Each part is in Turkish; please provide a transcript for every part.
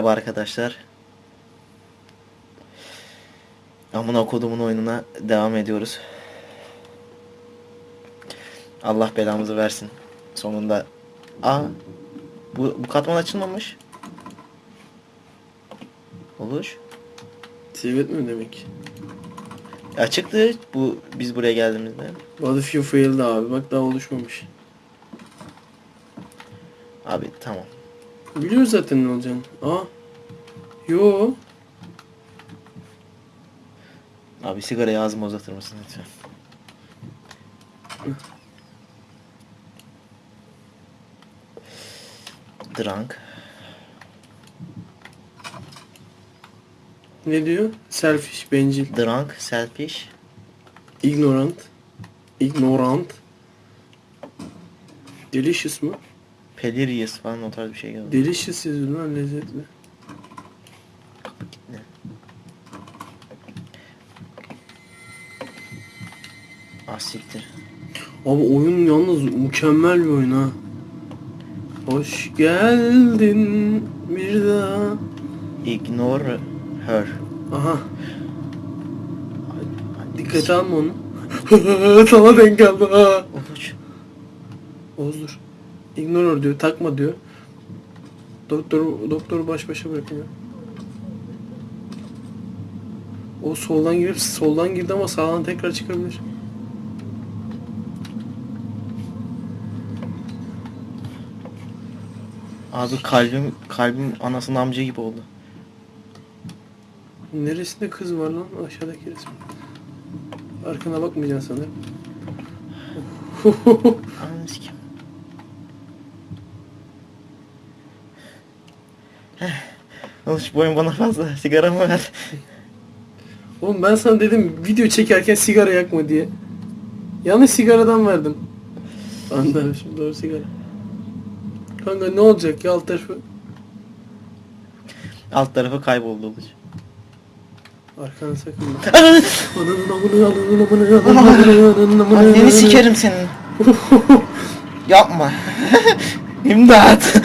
Merhaba arkadaşlar. Amına kodumun oyununa devam ediyoruz. Allah belamızı versin. Sonunda. Aa. Bu, bu katman açılmamış. Olur. Save etmiyor demek. Açıktı bu biz buraya geldiğimizde. What if you failed abi bak daha oluşmamış. Abi tamam. Biliyoruz zaten ne olacağını. Aa. Yo. Abi sigarayı ağzıma uzatır mısın lütfen? Drunk. Ne diyor? Selfish, bencil, Drunk, selfish. ignorant, ignorant. Delicious mı? Pelirius falan o tarz bir şey geldi. Delicious yazıyor lan lezzetli. Ne? Ah siktir. Abi oyun yalnız mükemmel bir oyun ha. Hoş geldin bir daha. Ignore her. Aha dikkat alma onu. Sana denk geldi ha. Uluç. Oğuz dur. Ignore diyor, takma diyor. Doktor doktoru baş başa bırakıyor. O soldan girip soldan girdi ama sağdan tekrar çıkabilir. Abi kalbim kalbim anasının amca gibi oldu. Neresinde kız var lan? Aşağıdaki resim. Arkana bakmayacaksın sanırım. Uluç boyun bana fazla. Sigaramı ver. Oğlum ben sana dedim video çekerken sigara yakma diye. Yanlış sigaradan verdim. Anlamışım doğru sigara. Kanka ne olacak ya alt tarafı? Alt tarafı kayboldu Uluç. Arkana sakın bak. Anneni sikerim senin. Yapma. İmdat.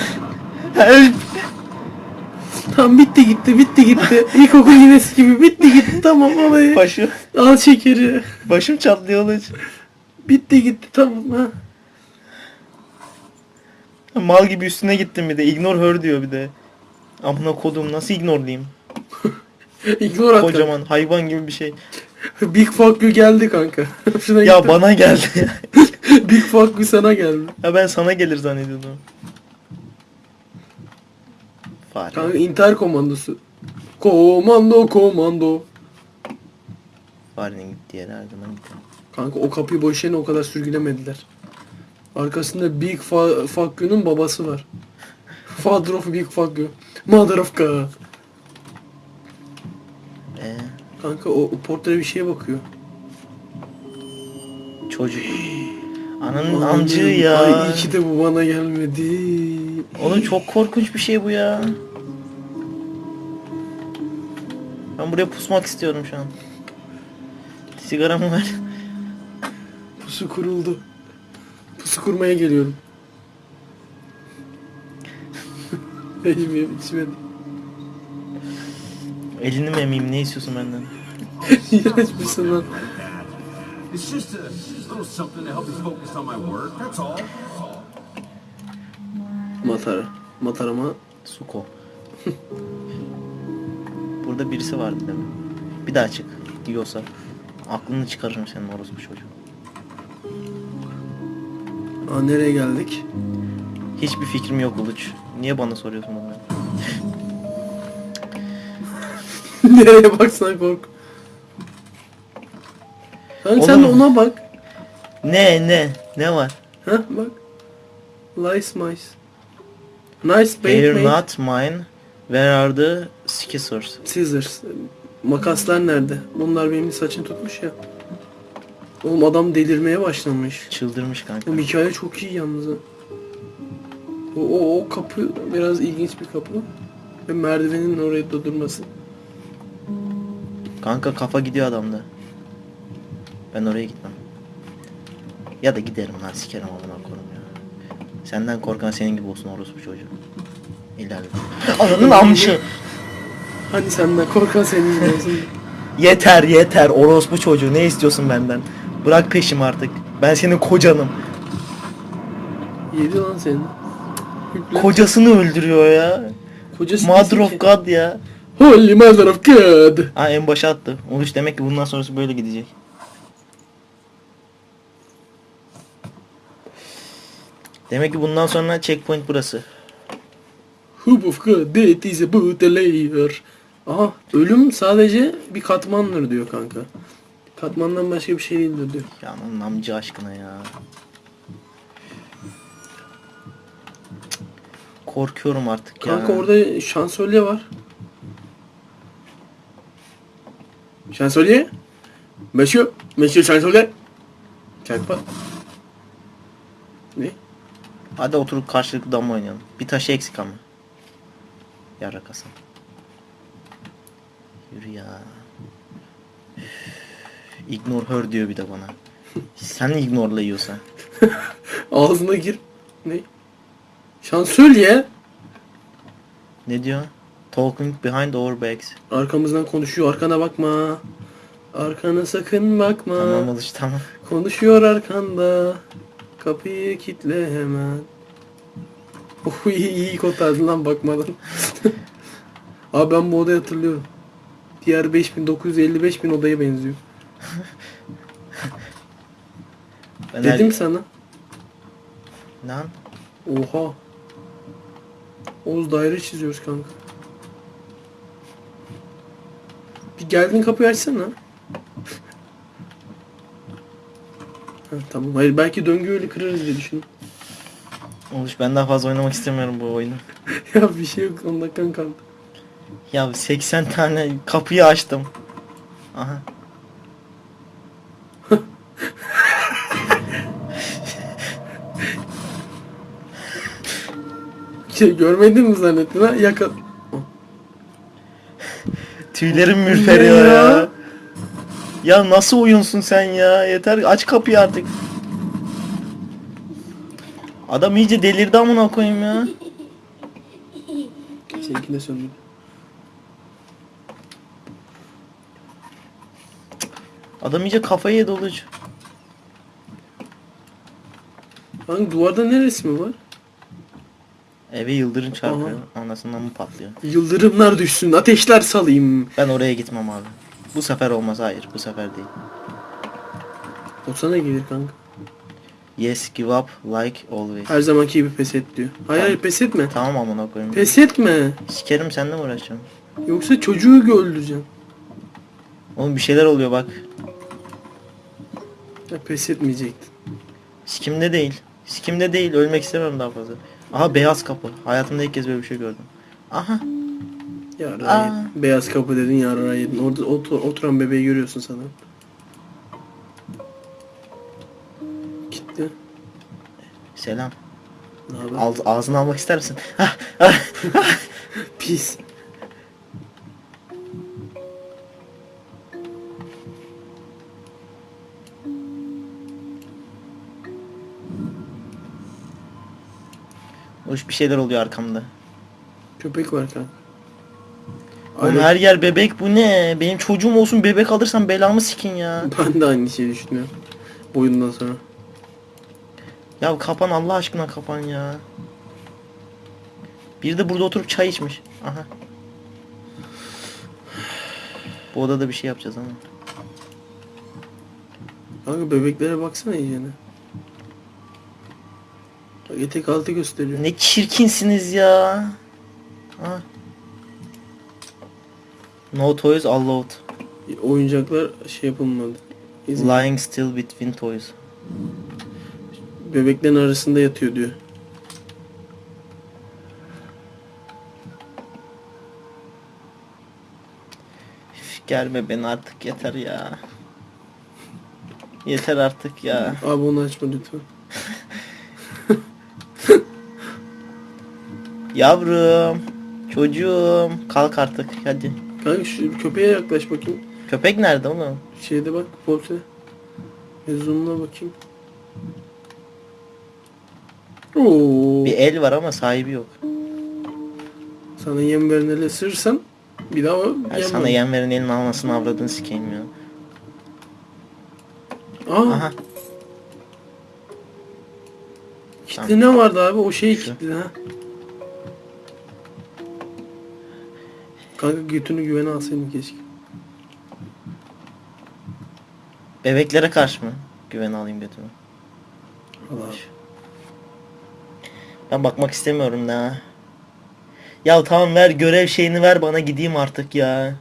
Tamam bitti gitti bitti gitti. İlkokul yinesi gibi bitti gitti tamam alayı. Başım, Al şekeri. başım çatlıyor Uluç. Bitti gitti tamam ha. Mal gibi üstüne gittim bir de. Ignore her diyor bir de. Amına kodum nasıl ignore diyeyim? İgnore at. Kocaman hayvan gibi bir şey. Big fuck you geldi kanka. Şuna Ya gitti. bana geldi. Big fuck you sana geldi. ya ben sana gelir zannediyordum. Fare. Kanka intihar komandosu. Komando komando. Farenin gittiği yere her zaman gidelim. Kanka o kapıyı boş yerine o kadar sürgülemediler. Arkasında Big Fa- Fuck You'nun babası var. Father of Big Fuck You. Mother of God. Ee, Kanka o, o portre bir şeye bakıyor. çocuk. Ananın amcığı ya. Ay iyi ki de bu bana gelmedi. Oğlum çok korkunç bir şey bu ya. Ben buraya pusmak istiyorum şu an. Sigaramı ver. Pusu kuruldu. Pusu kurmaya geliyorum. Benim yerim içmedi. Elini mi emeyim ne istiyorsun benden? İğrenç misin lan? It's just a little something to help me focus on my work, that's all. Matara. Matarama Suko. Burada birisi vardı değil mi? Bir daha çık. Diyorsa. Aklını çıkarırım senin orospu çocuğu. Aa nereye geldik? Hiçbir fikrim yok Uluç. Niye bana soruyorsun bunu? nereye baksan kork. Kanka sen de Oğlum. ona bak. Ne ne? Ne var? Ha bak. Lice mice. Nice bait mate. not mine. Where are the scissors? Scissors. Makaslar nerede? Bunlar benim saçını tutmuş ya. Oğlum adam delirmeye başlamış. Çıldırmış kanka. Oğlum hikaye çok iyi yalnız. ha. O, o, o kapı biraz ilginç bir kapı. Ve merdivenin oraya da durması. Kanka kafa gidiyor adamda. Ben oraya gitmem. Ya da giderim lan sikerim amına koyayım ya. Senden korkan senin gibi olsun orospu çocuğu. İlerle. Ananın amşı. Hani senden korkan senin gibi olsun. Yeter yeter orospu çocuğu ne istiyorsun benden? Bırak peşimi artık. Ben senin kocanım. Yedi lan senin. Hüklet. Kocasını öldürüyor ya. Kocası Mother of. God ya. Holy mother of God. Ha en başa attı. Oluş demek ki bundan sonrası böyle gidecek. Demek ki bundan sonra checkpoint burası. Hoop of God, death is a bootlayer. Aha, ölüm sadece bir katmandır diyor kanka. Katmandan başka bir şey değildir diyor. Ya aman amca aşkına ya. Korkuyorum artık ya. Kanka orada şansölye var. Şansölye? Monsieur, Monsieur şansölye. Çarpma. Hadi oturup karşılıklı dama oynayalım. Bir taşı eksik ama. Yarrak Hasan. Yürü ya. Ignore her diyor bir de bana. Sen ignore'la yiyorsan. Ağzına gir. Ne? Şansölye. Ne diyor? Talking behind our backs. Arkamızdan konuşuyor. Arkana bakma. Arkana sakın bakma. Tamam alış tamam. Konuşuyor arkanda. Kapıyı kitle hemen. Oh iyi iyi kotardın lan bakmadan. Abi ben bu odayı hatırlıyorum. Diğer 5955 bin odaya benziyor. Ben Dedim her- sana. Lan Oha. Oğuz daire çiziyoruz kanka. Bir geldin kapıyı açsana. Ha, tamam. Hayır belki döngü öyle kırarız diye düşündüm. Oluş ben daha fazla oynamak istemiyorum bu oyunu. ya bir şey yok 10 dakikan kaldı. Ya 80 tane kapıyı açtım. Aha. Şey, görmedin mi zannettin ha? Yaka... Tüylerim ürperiyor ya? ya. Ya nasıl oyunsun sen ya? Yeter aç kapıyı artık. Adam iyice delirdi amına koyayım ya. Seninki de söndü. Adam iyice kafayı yedi olucu. Hangi duvarda ne resmi var? Eve yıldırım çarpıyor. Anasından mı patlıyor? Yıldırımlar düşsün, ateşler salayım. Ben oraya gitmem abi. Bu sefer olmaz. Hayır bu sefer değil. O sana gelir kanka. Yes give up like always. Her zamanki gibi pes et diyor. Hayır hayır pes etme. Tamam amına koyayım. Pes etme. Sikerim seninle mi uğraşacağım? Yoksa çocuğu öldüreceksin. Oğlum bir şeyler oluyor bak. Ya pes etmeyecektin. Sikimde değil. Sikimde değil. Ölmek istemiyorum daha fazla. Aha beyaz kapı. Hayatımda ilk kez böyle bir şey gördüm. Aha. Yarra Aa. yedin. Beyaz kapı dedin yarra yedin. Orada otur- oturan bebeği görüyorsun sanırım. Gitti. Selam. Ne haber? Ağz, ağzını almak ister misin? Hah, ah. Pis. Hoş bir şeyler oluyor arkamda. Köpek var kanka. Oğlum her yer bebek bu ne? Benim çocuğum olsun bebek alırsam belamı sikin ya. Ben de aynı şeyi düşünüyorum. Bu oyundan sonra. Ya kapan Allah aşkına kapan ya. Bir de burada oturup çay içmiş. Aha. Bu odada bir şey yapacağız ama. Kanka bebeklere baksana iyicene. Etek altı gösteriyor. Ne çirkinsiniz ya. Ha. No toys allowed. Oyuncaklar şey yapılmadı. İzin. Lying still between toys. Bebeklerin arasında yatıyor diyor. Üf, Gelme beni artık yeter ya. Yeter artık ya. Abi onu açma lütfen. Yavrum. Çocuğum. Kalk artık hadi. Kanka şu köpeğe yaklaş bakayım. Köpek nerede oğlum? Şeyde bak portre. Zoomla bakayım. Oo. Bir el var ama sahibi yok. Sana yem veren eli ısırırsam bir daha Ya yem sana ver. yem veren elin almasını avradını sikeyim ya. Aa, Aha. kitle ne vardı abi? O şeyi Şu. kilitledi ha. Kanka götünü güvene alsaydın keşke. Bebeklere karşı mı? Güven alayım götümü. Allah. Ben bakmak istemiyorum da. Ya tamam ver görev şeyini ver bana gideyim artık ya.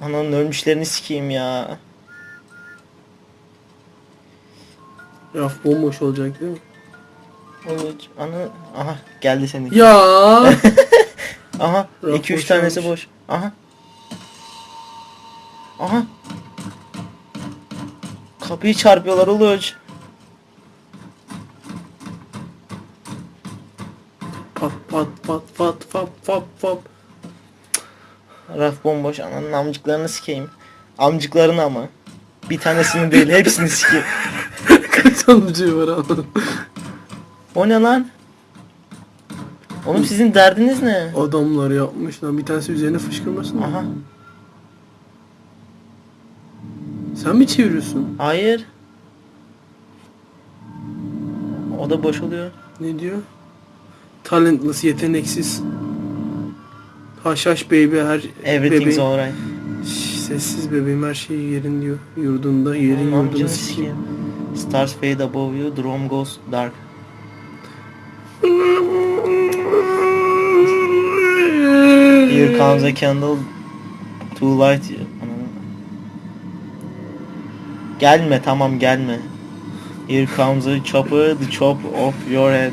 Ananın ölmüşlerini sikeyim ya. Raf bomboş olacak değil mi? Olur. Ana aha geldi senin. Ya. Aha Raf 2 3 boş tanesi almış. boş. Aha. Aha. Kapıyı çarpıyorlar Uluç. pat pat pat pat pat pat pat. Raf bomboş ananın amcıklarını sikeyim. Amcıklarını ama. Bir tanesini değil hepsini sikeyim. Kaç alıcı var anladım. O ne lan? Oğlum sizin derdiniz ne? Adamlar yapmış lan. Bir tanesi üzerine fışkırmasın. Aha. Sen mi çeviriyorsun? Hayır. O da boş oluyor. Ne diyor? Talentless, yeteneksiz. Haş haş baby her Everything's bebeğin- alright. Şş, Sessiz bebeğim her şey yerin diyor. Yurdunda yerin Oğlum yurdunu amcanı sikeyim. sikeyim. Stars fade above you, the room goes dark. Comes a candle to light you. Gelme tamam gelme. Here comes a chopper, the chop off your head.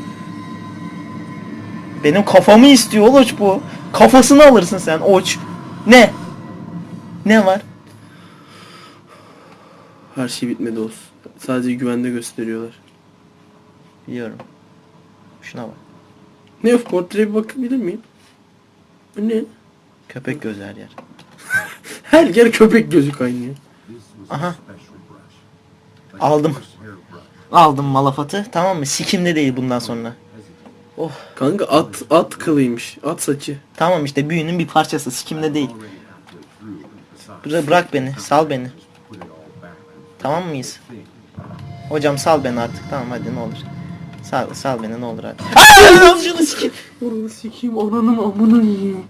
Benim kafamı istiyor Oloç bu. Kafasını alırsın sen Oç. Ne? Ne var? Her şey bitmedi olsun. Sadece güvende gösteriyorlar. Biliyorum. Şuna bak. Ne portreye bir bakabilir miyim? Bu ne? Köpek gözü her yer. Her yer köpek gözü kaynıyor. Aha. Aldım. Aldım malafatı tamam mı? Sikimde değil bundan sonra. Oh Kanka at at kılıymış. At saçı. tamam işte büyünün bir parçası sikimde değil. Bıra- bırak beni sal beni. Tamam mıyız? Hocam sal beni artık tamam hadi ne olur. Sal, sal beni ne olur hadi. Aaa! Şunu sikeyim. Orada sikeyim ananın amına yiyeyim.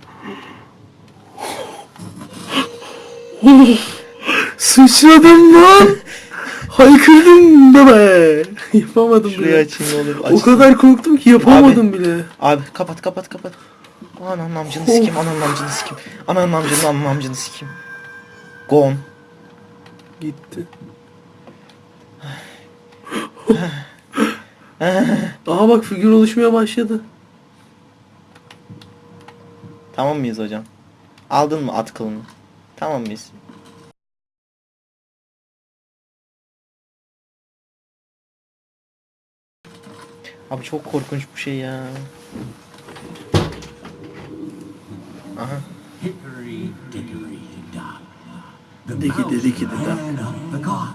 Sıçradım lan. Haykırdım da be. Yapamadım Şurayı bile. açayım olur. O kadar korktum ki yapamadım bile. Abi kapat kapat kapat. Ananın amcını sikeyim ananın amcını sikeyim. Ananın amcını ananın amcını sikeyim. Gone. Gitti. Aha bak figür oluşmaya başladı. Tamam mıyız hocam? Aldın mı at kılını? Tamam mıyız? Abi çok korkunç bir şey ya. Aha. Hickory dickory dock. The Dicky mouse dicky dock. ran up the clock.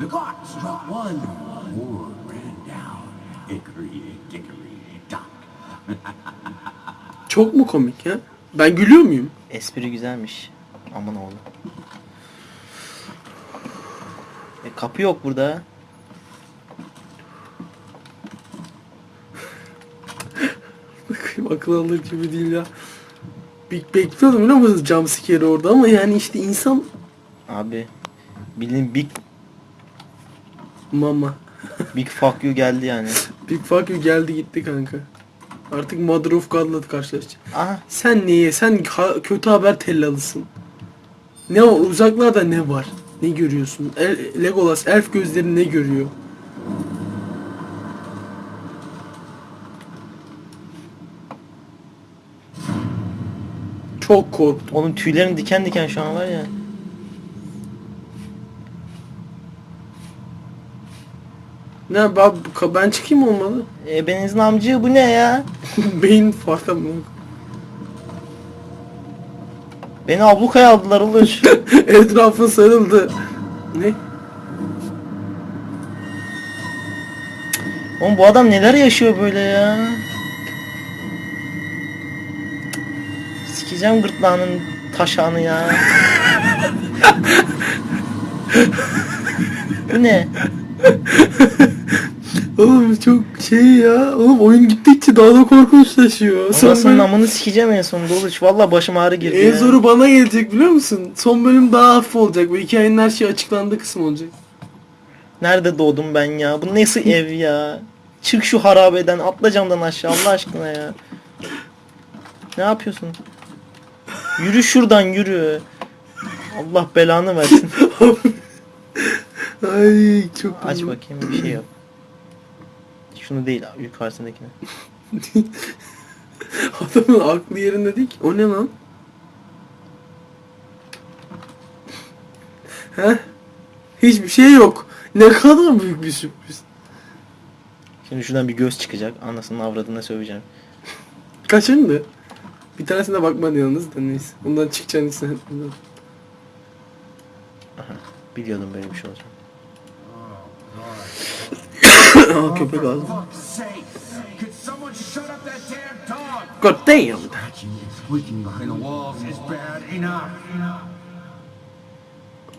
The clock struck one. Four ran down. Hickory dickory dock. Çok mu komik ya? Ben gülüyor muyum? Espri güzelmiş. Aman oğlum. E, kapı yok burada. Bakayım akıl alır gibi değil ya. Bir bekliyordum biliyor musunuz jumpscare orada ama yani işte insan Abi. Bildiğin big mama. big fuck you geldi yani. Big fuck you geldi gitti kanka. Artık Mother of God'la karşılaşacağız. Aha. Sen niye? Sen ha- kötü haber tellalısın. Ne o uzaklarda ne var? Ne görüyorsun? El- Legolas elf gözleri ne görüyor? Çok korktum. Oğlum tüylerim diken diken şu an var ya. Ne ben, ben çıkayım olmalı. E, benizin amcığı bu ne ya? Beyin farklı mı? Beni ablukaya aldılar uluş. Etrafın sarıldı. Ne? Oğlum bu adam neler yaşıyor böyle ya? Sikeceğim gırtlağının taşağını ya. bu ne? Şey ya. Oğlum oyun gittikçe daha da korkunçlaşıyor. Son Anasının bölüm, namını sikeceğim en sonunda Uluç. Valla başım ağrı girdi en ya. zoru bana gelecek biliyor musun? Son bölüm daha hafif olacak. Bu hikayenin her şeyi açıklandığı kısım olacak. Nerede doğdum ben ya? Bu nasıl ev ya? Çık şu harabeden atla camdan aşağı Allah aşkına ya. Ne yapıyorsun? Yürü şuradan yürü. Allah belanı versin. Ay çok Aç bakayım bir şey yok. Şunu değil yukarısındakini. Adamın aklı yerinde değil ki. O ne lan? Heh? Hiçbir şey yok. Ne kadar büyük bir sürpriz. Şimdi şuradan bir göz çıkacak. Anasının avradına söveceğim. Kaçındı? Bir tanesine bakmadı yalnız da neyse. Ondan çıkacağını hissettim. Biliyordum böyle bir şey olacak. Aa köpek ağzı. God damn.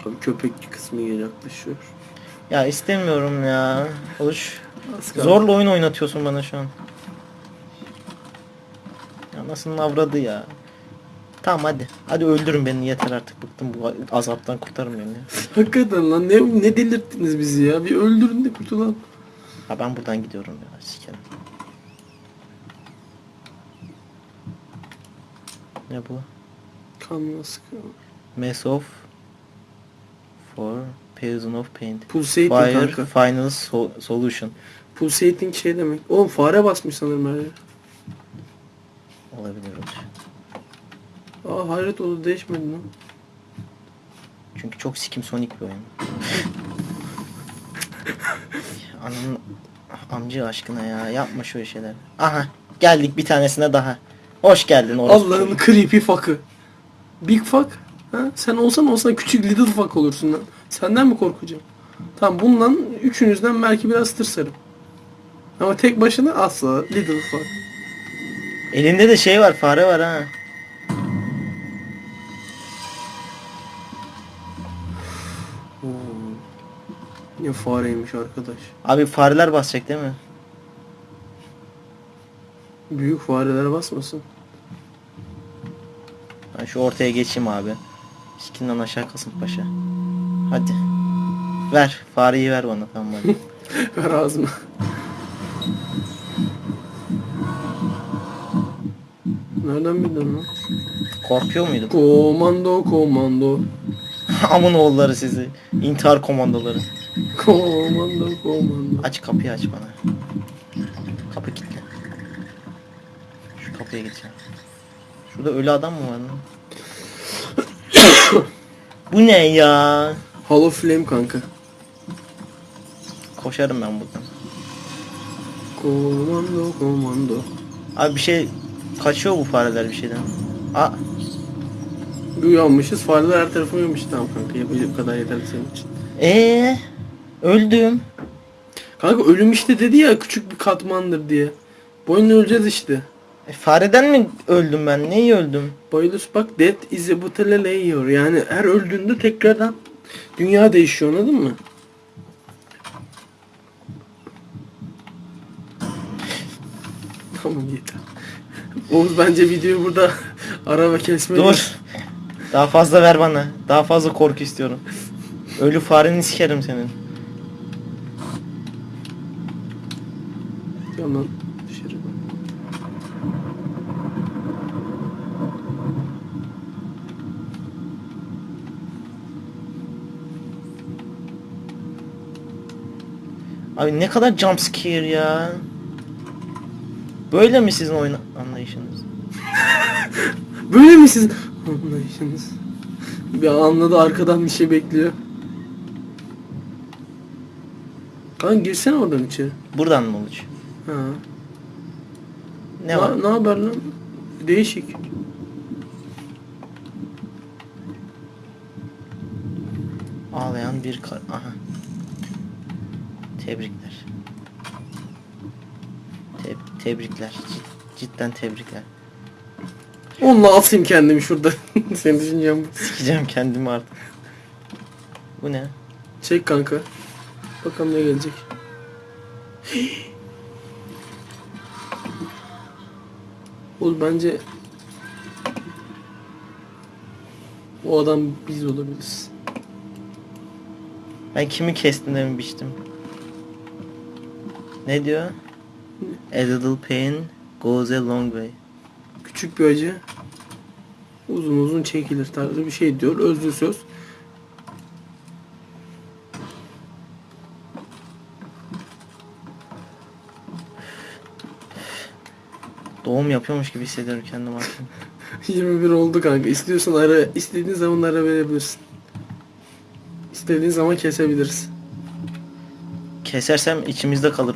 Abi köpek kısmı yaklaşıyor. Ya istemiyorum ya. Kaldı. Zorla oyun oynatıyorsun bana şu an. Ya nasıl avradı ya. Tamam hadi. Hadi öldürün beni yeter artık bıktım bu azaptan kurtarın beni. Hakikaten lan ne, ne delirttiniz bizi ya. Bir öldürün de kurtulalım. Ha ben buradan gidiyorum ya sikerim. Ne bu? Kanına sıkıyor. Mess of for Poison of Paint. Pulsating Fire kanka. Final so- Solution. Pulsating şey demek. Oğlum fare basmış sanırım her yer. Olabilir. Aa hayret oldu değişmedi lan. Çünkü çok sikim sonik bir oyun. Ananın amca aşkına ya yapma şöyle şeyler. Aha geldik bir tanesine daha. Hoş geldin orası. Allah'ın creepy fuck'ı. Big fuck? Ha? Sen olsan olsan küçük little fuck olursun lan. Senden mi korkacağım? Tamam bundan üçünüzden belki biraz tırsarım. Ama tek başına asla little fuck. Elinde de şey var fare var ha. Ne fareymiş arkadaş. Abi fareler basacak değil mi? Büyük fareler basmasın. Ben şu ortaya geçeyim abi. Sikinden aşağı Kasımpaşa. Hadi. Ver. Fareyi ver bana tamam hadi. Ver ağzıma. Nereden bildin lan? Korkuyor muydun? Komando komando. Amın oğulları sizi. İntihar komandoları. Komando komando. Aç kapıyı aç bana. Kapı kilitli. Şu kapıya geçeceğim. Şurada ölü adam mı var lan? Bu ne ya? Halo Flame kanka. Koşarım ben buradan. Komando komando. Abi bir şey kaçıyor bu fareler bir şeyden. Bir uyanmışız fareler her tarafı uyumuş. Tamam kanka yapabilecek kadar yeterli senin için. ee öldüm. Kanka ölüm işte dedi ya küçük bir katmandır diye. Boyunla öleceğiz işte. E, fareden mi öldüm ben? Neyi öldüm? Boylus bak death is a battle layer. Yani her öldüğünde tekrardan dünya değişiyor anladın mı? Tamam yeter. Oğuz bence videoyu burada ara ve kesmeli. Dur. Daha fazla ver bana. Daha fazla korku istiyorum. Ölü fareni sikerim senin. Yalan dışarı. Abi ne kadar jump scare ya. Böyle mi sizin oyun anlayışınız? Böyle mi siz anlayışınız? Bir anladı arkadan bir şey bekliyor. Kan girsene oradan içeri. Buradan mı olacak? Ha. Ne var? Ne haber lan? Değişik. Ağlayan bir kar... Aha. Tebrikler. Tebrikler. Cid- cidden tebrikler. Onunla atayım kendimi şurada. Senin düşüncen bu. Sikeceğim kendimi artık. Bu ne? Çek kanka. Bakalım ne gelecek. Oğlum bence o adam biz olabiliriz. Ben kimi kestim de mi biçtim? Ne diyor? A little pain goes a long way. Küçük bir acı uzun uzun çekilir tarzı bir şey diyor. Özlü söz. Doğum yapıyormuş gibi hissediyorum kendimi artık. 21 oldu kanka. İstiyorsan ara, istediğin zaman ara verebilirsin. İstediğin zaman kesebiliriz. Kesersem içimizde kalır.